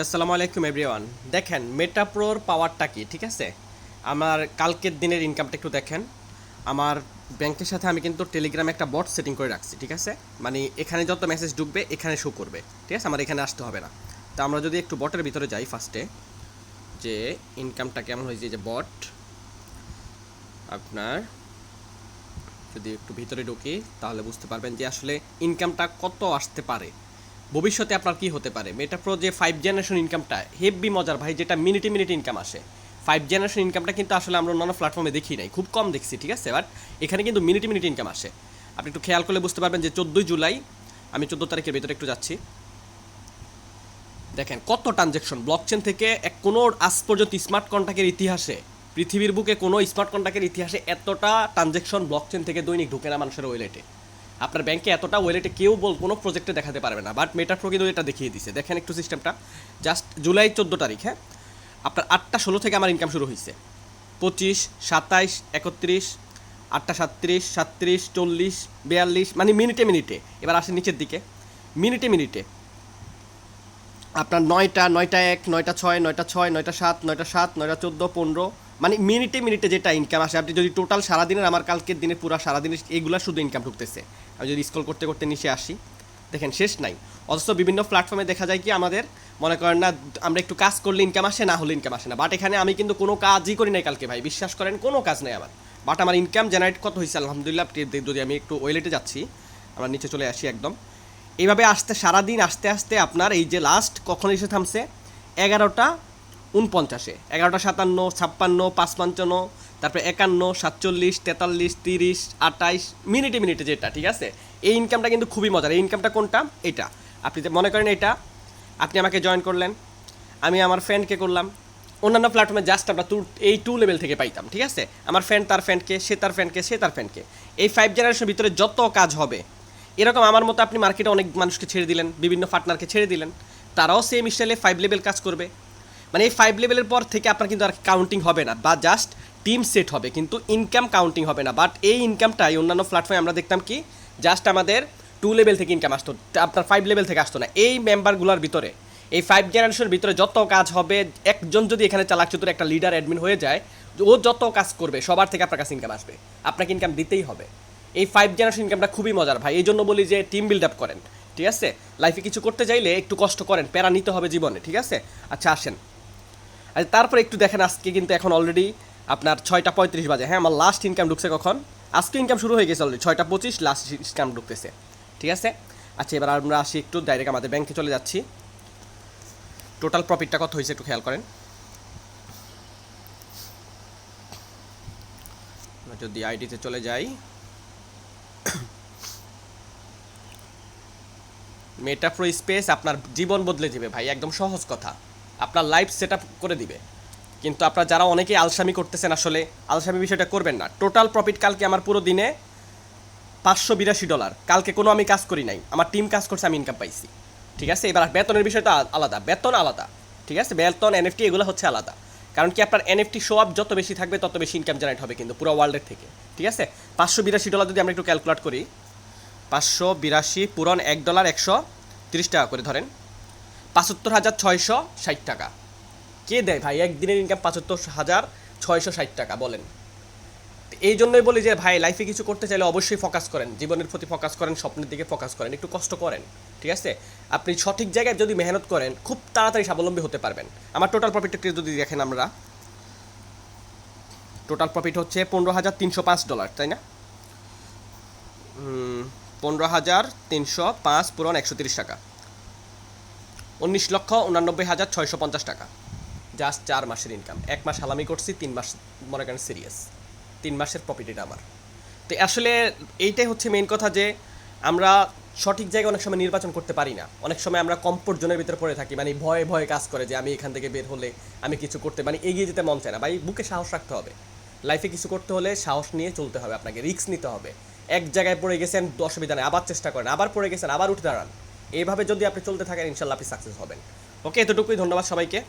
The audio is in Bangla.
আসসালামু আলাইকুম এভরিওয়ান দেখেন মেটাপ্রোর পাওয়ারটা কি, ঠিক আছে? আমার কালকের দিনের ইনকামটা একটু দেখেন। আমার ব্যাংকের সাথে আমি কিন্তু টেলিগ্রামে একটা বট সেটিং করে রাখছি, ঠিক আছে? মানে এখানে যত মেসেজ ঢুকবে, এখানে শো করবে, ঠিক আছে? আমার এখানে আসতে হবে না। তো আমরা যদি একটু বটের ভিতরে যাই ফার্স্টে যে ইনকামটা কেমন হয়েছে যে বট আপনার যদি একটু ভিতরে ঢুকি, তাহলে বুঝতে পারবেন যে আসলে ইনকামটা কত আসতে পারে। ভবিষ্যতে আপনার কি হতে পারে? মেটাপ্রো যে ফাইভ জেনারেশন ইনকামটা হেভি মজার ভাই, যেটা মিনিটে মিনিটে ইনকাম আসে। ফাইভ জেনারেশন ইনকামটা কিন্তু আসলে আমরা অন্যান্য প্ল্যাটফর্মে দেখি নাই। খুব কম দেখছি, ঠিক আছে? বাট এখানে কিন্তু মিনিটে মিনিটে ইনকাম আসে। আপনি একটু খেয়াল করলে বুঝতে পারবেন যে চোদ্দোই জুলাই, আমি চোদ্দ তারিখের ভিতরে একটু যাচ্ছি। দেখেন কত ট্রানজ্যাকশন ব্লকচেন থেকে এক কোনো আজ পর্যন্ত স্মার্ট কন্ট্যাক্টের ইতিহাসে, পৃথিবীর বুকে কোনো স্মার্ট কন্ট্যাক্টের ইতিহাসে এতটা ট্রানজ্যাকশন ব্লকচেন থেকে দৈনিক ঢুকে না মানুষের ওয়েলেটে আপনার ব্যাংকে এতটা ওয়েলেটে কেউ বল কোনো প্রজেক্টে দেখাতে পারবে না। বাট মেটাপ্রো কিন্তু এটা দেখিয়ে দিছে। দেখেন একটু সিস্টেমটা জাস্ট জুলাই চোদ্দ তারিখ হ্যাঁ? আপনার আটটা ষোলো থেকে আমার ইনকাম শুরু হয়েছে পঁচিশ, সাতাইশ, একত্রিশ, আটটা সাতত্রিশ সাতত্রিশ, চল্লিশ, বিয়াল্লিশ মানে মিনিটে মিনিটে। এবার আসে নিচের দিকে। মিনিটে মিনিটে। আপনার নয়টা নয়টা এক, নয়টা ছয় নয়টা ছয়, নয়টা সাত নয়টা সাত, নয়টা চোদ্দ, পনেরো মানে মিনিটে মিনিটে যেটা ইনকাম আসে? আপনি যদি টোটাল সারাদিনের, আমার কালকের দিনের পুরো সারাদিনের এইগুলো শুধু ইনকাম ঢুকতেছে। আমি যদি স্কল করতে করতে নিচে আসি, দেখেন শেষ নাই। অথচ বিভিন্ন প্ল্যাটফর্মে দেখা যায় কি আমাদের, মনে করেন না, আমরা একটু কাজ করলে ইনকাম আসে, না হলে ইনকাম আসে না। বাট এখানে আমি কিন্তু কোনো কাজই করি নাই কালকে ভাই, বিশ্বাস করেন, কোনো কাজ নেই আমার। বাট আমার ইনকাম জেনারেট কত হয়েছে আলহামদুলিল্লাহ যদি আমি একটু ওয়েলেটে যাচ্ছি, আমরা নিচে চলে আসি একদম। এইভাবে আসতে, সারাদিন আসতে আসতে আপনার এই যে লাস্ট কখন এসে থামছে? এগারোটা উনপঞ্চাশে এগারোটা সাতান্ন, ছাপ্পান্ন পাঁচ পঞ্চান্ন তারপরে একান্ন, সাতচল্লিশ, তেতাল্লিশ, তিরিশ আটাইশ মিনিটে মিনিটে যেটা, ঠিক আছে? এই ইনকামটা কিন্তু খুবই মজার। এই ইনকামটা কোনটা? এটা। আপনি মনে করেন এটা, আপনি আমাকে জয়েন করলেন, আমি আমার ফ্রেন্ডকে করলাম, অন্যান্য প্ল্যাটফর্মে জাস্ট আমরা টু এই টু লেভেল থেকে পাইতাম, ঠিক আছে? আমার ফ্রেন্ড তার ফ্রেন্ডকে সে তার ফ্রেন্ডকে সে তার ফ্রেন্ডকে এই ফাইভ জেনারেশনের ভিতরে যত কাজ হবে, এরকম আমার মতো আপনি মার্কেটে অনেক মানুষকে ছেড়ে দিলেন, বিভিন্ন পার্টনারকে ছেড়ে দিলেন, তারাও সেম স্টাইলে ফাইভ লেভেল কাজ করবে। মানে এই ফাইভ লেভেলের পর থেকে আপনার কিন্তু আর কাউন্টিং হবে না, বা জাস্ট টিম সেট হবে, কিন্তু ইনকাম কাউন্টিং হবে না। বাট এই ইনকামটাই অন্যান্য প্ল্যাটফর্মে আমরা দেখতাম কি জাস্ট আমাদের টু লেভেল থেকে ইনকাম আসতো আপনার ফাইভ লেভেল থেকে আসতো না। এই মেম্বারগুলোর ভিতরে, এই ফাইভ জেনারেশনের ভিতরে যত কাজ হবে, একজন যদি এখানে চালাক চতুর একটা লিডার অ্যাডমিন হয়ে যায়, ও যত কাজ করবে, সবার থেকে আপনার কাছে ইনকাম আসবে। আপনাকে ইনকাম দিতেই হবে। এই ফাইভ জেনারেশন ইনকামটা খুবই মজার ভাই, এই জন্য বলি যে টিম বিল্ড আপ করেন, ঠিক আছে? লাইফে কিছু করতে চাইলে একটু কষ্ট করেন, প্যারা নিতে হবে জীবনে, ঠিক আছে? আচ্ছা আসেন। আর তারপরে একটু দেখেন আজকে কিন্তু এখন অলরেডি আপনার ছয়টা পঁয়ত্রিশ বাজে। হ্যাঁ আমার লাস্ট ইনকাম ঢুকছে কখন? আজকে ইনকাম শুরু হয়ে গেছে অলরেডি ছয়টা পঁচিশ লাস্ট ইনকাম ঢুকতেছে। ঠিক আছে? আচ্ছা এবার আমরা আসি একটু ডাইরেক্ট আমাদের ব্যাংকে চলে যাচ্ছি। টোটাল প্রফিটটা কত হয়েছে একটু খেয়াল করেন। যদি আইডিতে চলে যাই। মেটাপ্রো স্পেস আপনার জীবন বদলে দিবে ভাই, একদম সহজ কথা। আপনার লাইফ সেট করে দিবে। কিন্তু আপনারা যারা অনেকেই আলসামি করতেছেন আসলে, আলসামি বিষয়টা করবেন না। টোটাল প্রফিট কালকে আমার পুরো দিনে পাঁচশো বিরাশি ডলার কালকে কোনো আমি কাজ করি নাই। আমার টিম কাজ করছে, আমি ইনকাম পাইছি। ঠিক আছে? এবার বেতনের বিষয়টা আলাদা। বেতন আলাদা। ঠিক আছে? বেতন এনএফটি এগুলো হচ্ছে আলাদা। কারণ কি আপনার এনএফটি শো আপ যত বেশি থাকবে, তত বেশি ইনকাম জেনারেট হবে কিন্তু পুরো ওয়ার্ল্ডের থেকে। ঠিক আছে? পাঁচশো বিরাশি ডলার যদি আমরা একটু ক্যালকুলেট করি, পাঁচশো বিরাশি পূরণ এক ডলার একশো তিরিশ টাকা করে ধরেন। পাঁচাত্তর হাজার ছয়শো ষাট টাকা। কে দেয় ভাই? একদিনের ইনকাম পাঁচাত্তর হাজার ছয়শো ষাট টাকা, বলেন। এই জন্যই বলি যে, ভাই লাইফে কিছু করতে চাইলে অবশ্যই ফোকাস করেন। জীবনের প্রতি ফোকাস করেন, স্বপ্নের দিকে ফোকাস করেন, একটু কষ্ট করেন, ঠিক আছে? আপনি সঠিক জায়গায় যদি মেহনত করেন, খুব তাড়াতাড়ি স্বাবলম্বী হতে পারবেন। আমার টোটাল প্রফিটটা যদি দেখেন আমরা। টোটাল প্রফিট হচ্ছে পনেরো হাজার তিনশো পাঁচ ডলার তাই না? পনেরো হাজার তিনশো পাঁচ পূরণ একশো তিরিশ টাকা। উনিশ লক্ষ উনানব্বই হাজার ছয়শো পঞ্চাশ টাকা। জাস্ট চার মাসের ইনকাম এক মাস হালামি করছি, তিন মাস মনে করেন সিরিয়াস তিন মাসের প্রফিট এটা আমার। তো আসলে এইটাই হচ্ছে মেইন কথা যে আমরা সঠিক জায়গায় অনেক সময় নির্বাচন করতে পারি না। অনেক সময় আমরা কমফোর্ট জোনের ভিতরে পড়ে থাকি মানে ভয়ে ভয়ে কাজ করে যে আমি এখান থেকে বের হলে আমি কিছু করতে মানে এগিয়ে যেতে মন চায় না। ভাই, বুকে সাহস রাখতে হবে। লাইফে কিছু করতে হলে সাহস নিয়ে চলতে হবে আপনাকে রিস্ক নিতে হবে। এক জায়গায় পড়ে গেছেন অসুবিধা নেই, আবার চেষ্টা করেন, আবার পড়ে গেছেন, আবার উঠে দাঁড়ান। এইভাবে যদি আপনি চলতে থাকেন ইনশাল্লাহ আপনি সাকসেস হবেন। ওকে এতটুকুই ধন্যবাদ সবাইকে।